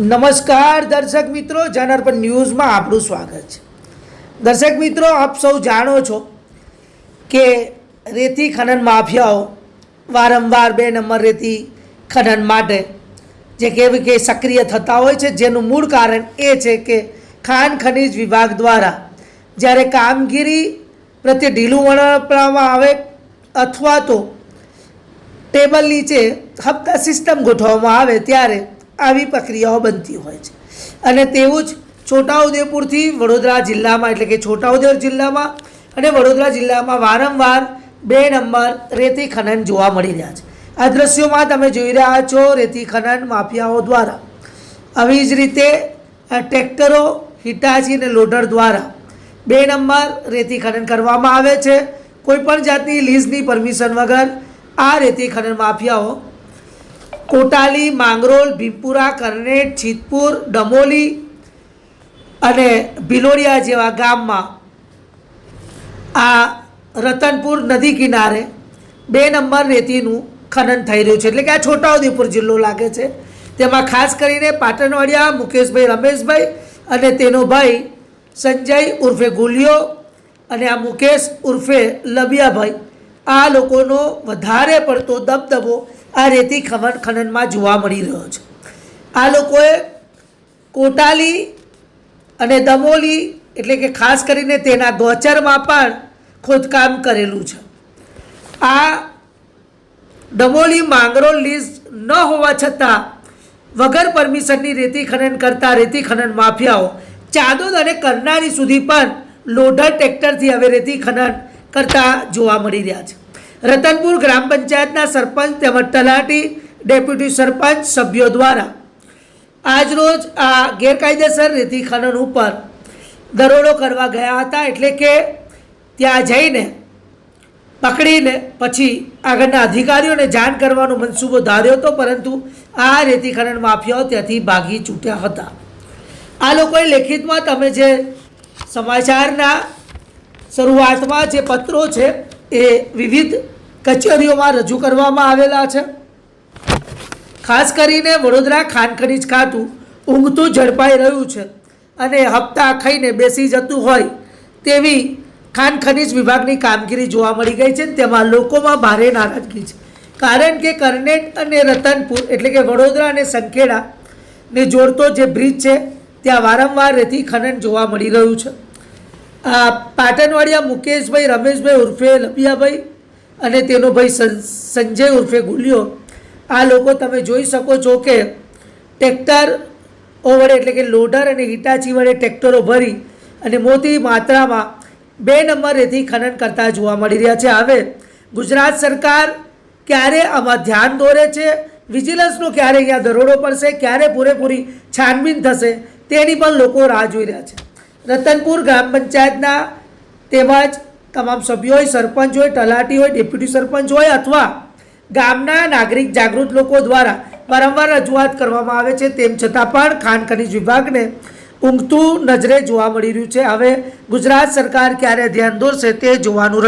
નમસ્કાર દર્શક મિત્રો જનરપન ન્યૂઝમાં આપણું સ્વાગત છે. દર્શક મિત્રો, આપ સૌ જાણો છો કે રેતી ખનન માફિયાઓ વારંવાર બે નંબર રેતી ખનન માટે જે કેવી કે સક્રિય થતા હોય છે. જેનું મૂળ કારણ એ છે કે ખાણ ખનિજ વિભાગ દ્વારા જ્યારે કામગીરી પ્રત્યે ઢીલું વળપવામાં આવે અથવા તો ટેબલ નીચે હપ્તા સિસ્ટમ ગોઠવવામાં આવે ત્યારે આવી પ્રક્રિયાઓ બનતી હોય છે. અને તેવું જ છોટાઉદેપુરથી વડોદરા જિલ્લામાં, એટલે કે છોટાઉદેપુર જિલ્લામાં અને વડોદરા જિલ્લામાં વારંવાર બે નંબર રેતી ખનન જોવા મળી રહ્યા છે. આ દ્રશ્યોમાં તમે જોઈ રહ્યા છો રેતી ખનન માફિયાઓ દ્વારા. આવી જ રીતે ટ્રેક્ટરો, હિટાચી અને લોડર દ્વારા બે નંબર રેતી ખનન કરવામાં આવે છે. કોઈપણ જાતની લીઝની પરમિશન વગર આ રેતી ખનન માફિયાઓ કોટાલી માંગરોલ ભીમપુરા કરનેટ છીતપુર, ડમોલી અને ભિલોડિયા જેવા ગામમાં આ રતનપુર નદી કિનારે બે નંબર રેતીનું ખનન થઈ રહ્યું છે. એટલે કે આ છોટાઉદેપુર જિલ્લો લાગે છે. તેમાં ખાસ કરીને પાટણવાડિયા, મુકેશભાઈ, રમેશભાઈ અને તેનો ભાઈ સંજય ઉર્ફે ગુલિયો અને આ મુકેશ ઉર્ફે લબિયાભાઈ. આ લોકોનો વધારે પડતો દબદબો આ રેતી ખનન ખનનમાં જોવા મળી રહ્યો છે. આ લોકોએ કોટાલી અને દમોલી એટલે કે ખાસ કરીને તેના ગોચરમાં પણ ખોદકામ કરેલું છે. આ ડમોલી માંગરોળ લીઝ ન હોવા છતાં વગર પરમિશનની રેતી ખનન કરતા રેતી ખનન માફિયાઓ ચાદોદ અને કરનારી સુધી પણ લોડર ટ્રેક્ટરથી હવે રેતી ખનન કરતા જોવા મળી રહ્યા છે. રતનપુર ગ્રામ પંચાયતના સરપંચ તેમજ તલાટી ડેપ્યુટી સરપંચ સભ્યો દ્વારા આજરોજ આ ગેરકાયદેસર રેતી ખનન ઉપર દરોડો કરવા ગયા હતા એટલે કે ત્યાં જઈને પકડીને પછી આગળના અધિકારીઓને જાણ કરવાનો મનસૂબો ધાર્યો હતો, પરંતુ આ રેતી ખનન માફિયાઓ ત્યાંથી ભાગી છૂટ્યા હતા. આ લોકોએ લેખિતમાં તમે જે સમાચારના શરૂઆતમાં જે પત્રો છે એ વિવિધ કચેરીઓમાં રજૂ કરવામાં આવેલા છે. ખાસ કરીને વડોદરા ખનીજ ખાતું ઊંઘતું ઝડપાઈ રહ્યું છે અને હપ્તા ખાઈને બેસી જતું હોય તેવી ખનીજ વિભાગની કામગીરી જોવા મળી ગઈ છે તેમાં લોકોમાં ભારે નારાજગી છે. કારણ કે કરનેટ અને રતનપુર એટલે કે વડોદરા અને સંખેડાને જોડતો જે બ્રિજ છે, ત્યાં વારંવાર રેતી ખનન જોવા મળી રહ્યું છે. પાટણવાડિયા મુકેશભાઈ, રમેશભાઈ ઉર્ફે લપિયાભાઈ અને તેનો ભાઈ સંજય ઉર્ફે ગુલિયો. આ લોકો તમે જોઈ શકો છો કે ટ્રેક્ટર ઓવર એટલે કે લોડર અને હિટાચી વડે ટ્રેક્ટરો ભરી અને મોટી માત્રામાં બે નંબરેથી ખનન કરતા જોવા મળી રહ્યા છે. હવે ગુજરાત સરકાર ક્યારે આમાં ધ્યાન દોરે છે? વિજિલન્સનો ક્યારે અહીંયા દરોડો પડશે? ક્યારે પૂરેપૂરી છાનબીન થશે? તેની પણ લોકો રાહ જોઈ રહ્યા છે. રતનપુર ગ્રામ પંચાયતના તેમજ તમામ સભ્યો હોય, સરપંચ હોય, તલાટી હોય, ડેપ્યુટી સરપંચ હોય અથવા ગામના નાગરિક જાગૃત લોકો દ્વારા વારંવાર રજૂઆત કરવામાં આવે છે, તેમ છતાં પણ ખાણ ખનીજ વિભાગને ઊંઘતું નજરે જોવા મળી રહ્યું છે. હવે ગુજરાત સરકાર ક્યારે ધ્યાન દોરશે તે જોવાનું